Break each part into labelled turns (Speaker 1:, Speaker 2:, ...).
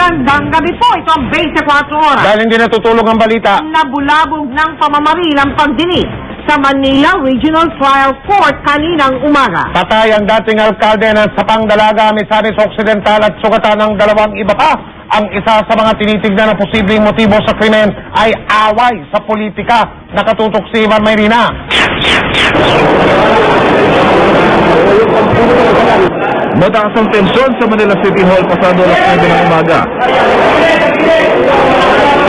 Speaker 1: Magandang gabi po. Ito ang 24 oras.
Speaker 2: Dahil hindi natutulog ang balita,
Speaker 1: Nabulabog ng pamamaril ang pagdinig sa Manila Regional Trial Court kaninang umaga.
Speaker 2: patay ang dating alkalde ng Sapang Dalaga, Misamis Occidental at sugatan ng dalawang iba pa. Ang isa sa mga tinitignan na posibleng motibo sa krimen ay away sa politika. Nakatutok si Ivan Mayrina.
Speaker 3: Mataas ang tensyon sa Manila City Hall pasado alas 9 ng umaga.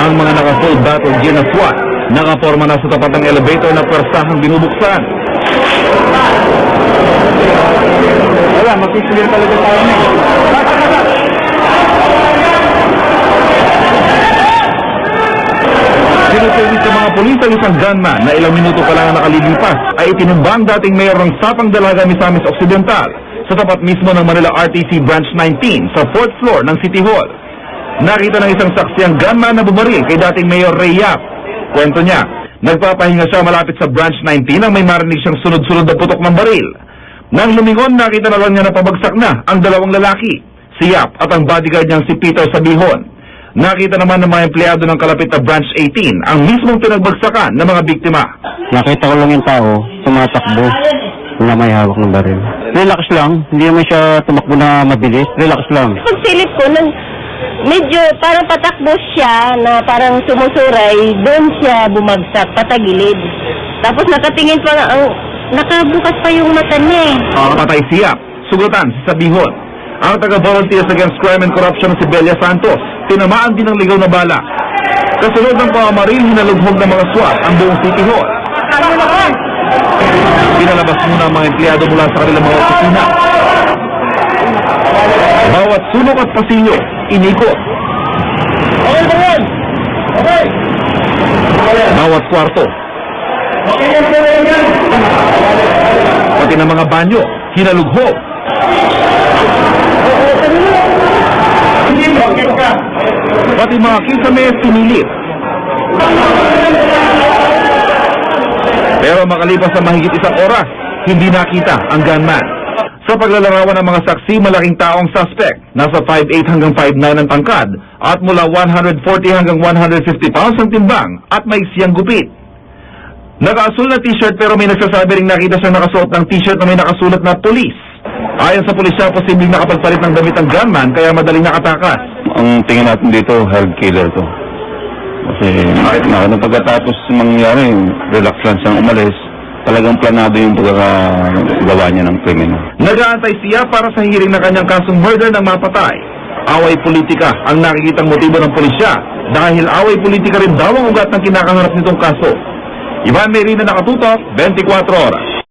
Speaker 3: Ang mga naka-full battle gear na SWAT nakaporma na sa tapat ng elevator na pwersahang binubuksan. Wala, makikiliar talaga tayo na. Sinusulit sa mga pulis ang isang gunman na ilang minuto pa lang ang nakalilipas ay itinumbang dating mayor ng Sapang Dalaga Misamis Occidental sa tapat mismo ng Manila RTC Branch 19 sa 4th floor ng City Hall. Nakita ng isang saksi ang gunman na bumaril kay dating Mayor Ray Yap. Kwento niya, nagpapahinga siya malapit sa Branch 19 nang may marinig siyang sunod-sunod na putok ng baril. Nang lumingon, nakita na lang niya na pabagsak na ang dalawang lalaki, si Yap at ang bodyguard niyang si Peter Sabihon. Nakita naman ng mga empleyado ng kalapit na Branch 18 ang mismong pinagbagsakan ng mga biktima.
Speaker 4: Nakita ko lang yung tao, tumatakbo na may hawak ng baril. Relax lang, hindi naman siya tumakbo na mabilis. Relax lang.
Speaker 5: Pagsilip ko, nung medyo parang patakbo siya na parang sumusuray, doon siya bumagsak, patagilid. Tapos nakatingin pa ang, nakabukas pa yung mata niya eh.
Speaker 3: Patay si Yap, sugatan si Sabihon. Ang taga-volunteers against crime and corruption si Belia Santos, tinamaan din ng ligaw na bala. Kasunod ng pamamaril, hinalughog ng mga SWAT ang buong City Hall. Pinalabas muna ang mga empleyado mula sa kanilang mga opisina. Bawat sulok at pasilyo, inikot. Bawat kwarto. Pati ng mga banyo, hinalughog. Pati mga kisame pinilit. Pero makalipas sa mahigit isang oras, hindi nakita ang gunman. Sa paglalarawan ng mga saksi, malaking taong suspect. Nasa 5'8 hanggang 5'9 ang tangkad at mula 140 hanggang 150 pounds ang timbang at may siyang gupit. Nakaasul na t-shirt pero may nagsasabi ring nakita siyang nakasuot ng t-shirt na may nakasulat na police. Ayon sa pulisya, posibleng nakapagpalit ng damit ang gunman kaya madaling nakatakas.
Speaker 4: Ang tingin natin dito, held killer to. Kasi na, nung pagkatapos mangyari, relax lang siyang umalis. Talagang planado yung pagkakagawa niya ng krimen.
Speaker 3: Nag-aantay siya para sa hearing ng kanyang kasong murder ng mapatay. Away politika ang nakikitang motibo ng pulisya dahil away politika rin daw ang ugat ng kinakaharap nitong kaso. Ivan Merina nakatutok, 24 oras.